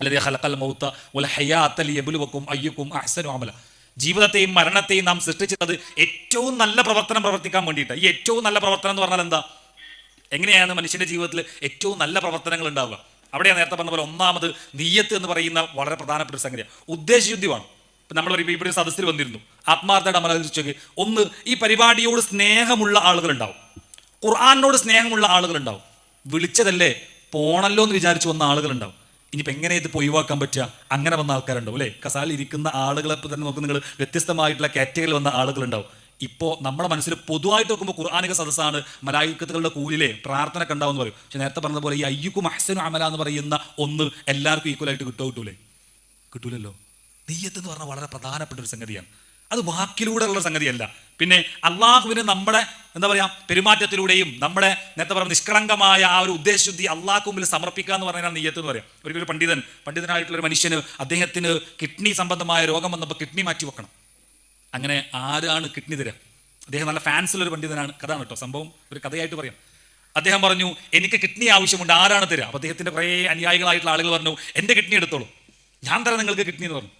അല്ലെങ്കിൽ ഹലക്കൽ മൗത്ത വല ഹയാത്ത ലിയബ്ലുവക്കും അയ്യക്കും അഹ്സനു അമല. ജീവിതത്തെയും മരണത്തെയും നാം സൃഷ്ടിച്ചത് ഏറ്റവും നല്ല പ്രവർത്തനം പ്രവർത്തിക്കാൻ വേണ്ടിയിട്ട്. ഈ ഏറ്റവും നല്ല പ്രവർത്തനം എന്ന് പറഞ്ഞാൽ എന്താ? എങ്ങനെയാണ് മനുഷ്യന്റെ ജീവിതത്തിൽ ഏറ്റവും നല്ല പ്രവർത്തനങ്ങൾ ഉണ്ടാവുക? അവിടെയാണ് നേരത്തെ പറഞ്ഞ പോലെ ഒന്നാമത് നീയത്ത് എന്ന് പറയുന്ന വളരെ പ്രധാനപ്പെട്ട സംഗതിയാണ് ഉദ്ദേശശുദ്ധിയാണ് ഇപ്പം നമ്മൾ ഒരു ഇവിടെ സദസ്സിൽ വന്നിരുന്നു. ആത്മാർത്ഥയുടെ അമലോചിച്ചൊക്കെ ഒന്ന് ഈ പരിപാടിയോട് സ്നേഹമുള്ള ആളുകളുണ്ടാവും ഖുർആാനോട് സ്നേഹമുള്ള ആളുകളുണ്ടാവും വിളിച്ചതല്ലേ പോണല്ലോ എന്ന് വിചാരിച്ചു വന്ന ആളുകളുണ്ടാവും ഇനിയിപ്പോൾ എങ്ങനെ ഇത് ഒഴിവാക്കാൻ പറ്റുക? അങ്ങനെ വന്ന ആൾക്കാരുണ്ടാവും അല്ലേ? കസാലിൽ ഇരിക്കുന്ന ആളുകളെ തന്നെ നോക്കുന്ന നിങ്ങൾ വ്യത്യസ്തമായിട്ടുള്ള കാറ്റഗറിയിൽ വന്ന ആളുകളുണ്ടാവും. ഇപ്പോൾ നമ്മുടെ മനസ്സിൽ പൊതുവായിട്ട് നോക്കുമ്പോൾ ഖുർആാനിക സദസ്സാണ് മലായിക്കത്തുകളുടെ കൂലിലെ പ്രാർത്ഥന കണ്ടാവുമെന്ന് പറയും. പക്ഷെ നേരത്തെ പറഞ്ഞ പോലെ ഈ അയ്യുക്കും അഹ്സനു അമല എന്ന് പറയുന്ന ഒന്ന് എല്ലാവർക്കും ഈക്വലായിട്ട് കിട്ടോ കിട്ടൂലേ? കിട്ടൂലല്ലോ. നെയ്യത്ത് എന്ന് പറഞ്ഞാൽ വളരെ പ്രധാനപ്പെട്ട ഒരു സംഗതിയാണ്. അത് വാക്കിലൂടെ ഉള്ള സംഗതിയല്ല. പിന്നെ അള്ളാഹുവിന് നമ്മുടെ എന്താ പറയാ പെരുമാറ്റത്തിലൂടെയും നമ്മുടെ നേരത്തെ പറഞ്ഞ നിഷ്കളങ്കമായ ആ ഒരു ഉദ്ദേശശുദ്ധി അള്ളാഹു മുമ്പിൽ സമർപ്പിക്കുക എന്ന് പറഞ്ഞാൽ നെയ്യത്ത് എന്ന് പറയാം. ഒരിക്കലും ഒരു പണ്ഡിതൻ പണ്ഡിതനായിട്ടുള്ള ഒരു മനുഷ്യന് അദ്ദേഹത്തിന് കിഡ്നി സംബന്ധമായ രോഗം വന്നപ്പോൾ കിഡ്നി മാറ്റി വെക്കണം. അങ്ങനെ ആരാണ് കിഡ്നി തരാം? അദ്ദേഹം നല്ല ഫാൻസിലൊരു പണ്ഡിതനാണ്. കഥ കേട്ടോ സംഭവം ഒരു കഥയായിട്ട് പറയാം. അദ്ദേഹം പറഞ്ഞു എനിക്ക് കിഡ്നി ആവശ്യമുണ്ട് ആരാണ് തരാം? അപ്പോൾ അദ്ദേഹത്തിന്റെ കുറേ അനുയായികളായിട്ടുള്ള ആളുകൾ പറഞ്ഞു എന്റെ കിഡ്നി എടുത്തോളൂ. ഞാൻ തരാം നിങ്ങൾക്ക് കിഡ്നി എന്ന് പറഞ്ഞു.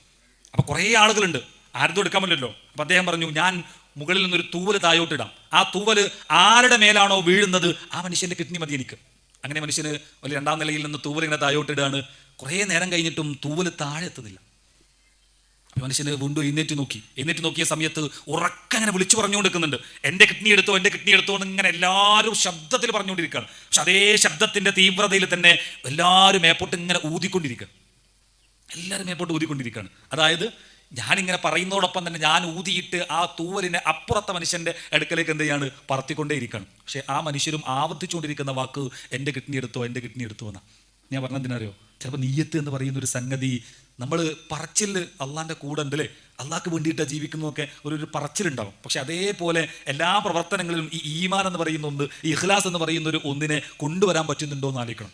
അപ്പോൾ കുറേ ആളുകളുണ്ട്. ആരതും എടുക്കാൻ പറ്റില്ലല്ലോ. അപ്പോൾ അദ്ദേഹം പറഞ്ഞു ഞാൻ മുകളിൽ നിന്നൊരു തൂവൽ താഴോട്ടിടാം ആ തൂവൽ ആരുടെ മേലാണോ വീഴുന്നത്? ആ മനുഷ്യന്റെ കിഡ്നി മതി എനിക്ക്. അങ്ങനെ മനുഷ്യന് വലിയ രണ്ടാം നിലയിൽ നിന്ന് തൂവൽ ഇങ്ങനെ താഴോട്ടിടാണ് കുറേ നേരം കഴിഞ്ഞിട്ടും തൂവൽ താഴെ എത്തുന്നില്ല. അപ്പൊ മനുഷ്യന് വീണ്ടും എഴുന്നേറ്റ് നോക്കി. എഴുന്നേറ്റ് നോക്കിയ സമയത്ത് ഉറക്കം അങ്ങനെ വിളിച്ചു പറഞ്ഞുകൊണ്ടിരിക്കുന്നുണ്ട്. എന്റെ കിഡ്നി എടുത്തോ? എന്റെ കിഡ്നി എടുത്തോ? എന്ന് ഇങ്ങനെ എല്ലാവരും ശബ്ദത്തിൽ പറഞ്ഞുകൊണ്ടിരിക്കുകയാണ്. പക്ഷെ അതേ ശബ്ദത്തിന്റെ തീവ്രതയിൽ തന്നെ എല്ലാവരും മേപ്പോട്ട് ഇങ്ങനെ ഊതിക്കൊണ്ടിരിക്കുക എല്ലാവരും മേപ്പോട്ട് ഊതിക്കൊണ്ടിരിക്കുകയാണ്. അതായത് ഞാനിങ്ങനെ പറയുന്നതോടൊപ്പം തന്നെ ഞാൻ ഊതിയിട്ട് ആ തൂവലിനെ അപ്പുറത്തെ മനുഷ്യന്റെ അടുക്കലേക്ക് എന്ത് ചെയ്യാണ്? പറത്തിക്കൊണ്ടേയിരിക്കണം. പക്ഷേ ആ മനുഷ്യരും ആവർത്തിച്ചുകൊണ്ടിരിക്കുന്ന വാക്ക് എന്റെ കിഡ്നി എടുത്തോ എന്റെ കിഡ്നി എടുത്തോ എന്നാ. ഞാൻ പറഞ്ഞതിനറിയോ ചിലപ്പോൾ നീയത്ത് എന്ന് പറയുന്ന ഒരു സംഗതി നമ്മൾ പറച്ചിൽ അള്ളാന്റെ കൂടെ ഉണ്ട് അല്ലേ അള്ളാഹ്ക്ക് വേണ്ടിയിട്ടാണ് ജീവിക്കുന്നതൊക്കെ ഒരു ഒരു പറച്ചിലുണ്ടാവും. പക്ഷേ അതേപോലെ എല്ലാ പ്രവർത്തനങ്ങളിലും ഈ ഈമാൻ എന്ന് പറയുന്ന ഒന്ന് ഈ ഇഖ്ലാസ് എന്ന് പറയുന്ന ഒരു ഒന്നിനെ കൊണ്ടുവരാൻ പറ്റുന്നുണ്ടോ എന്ന് ആലോചിക്കണം.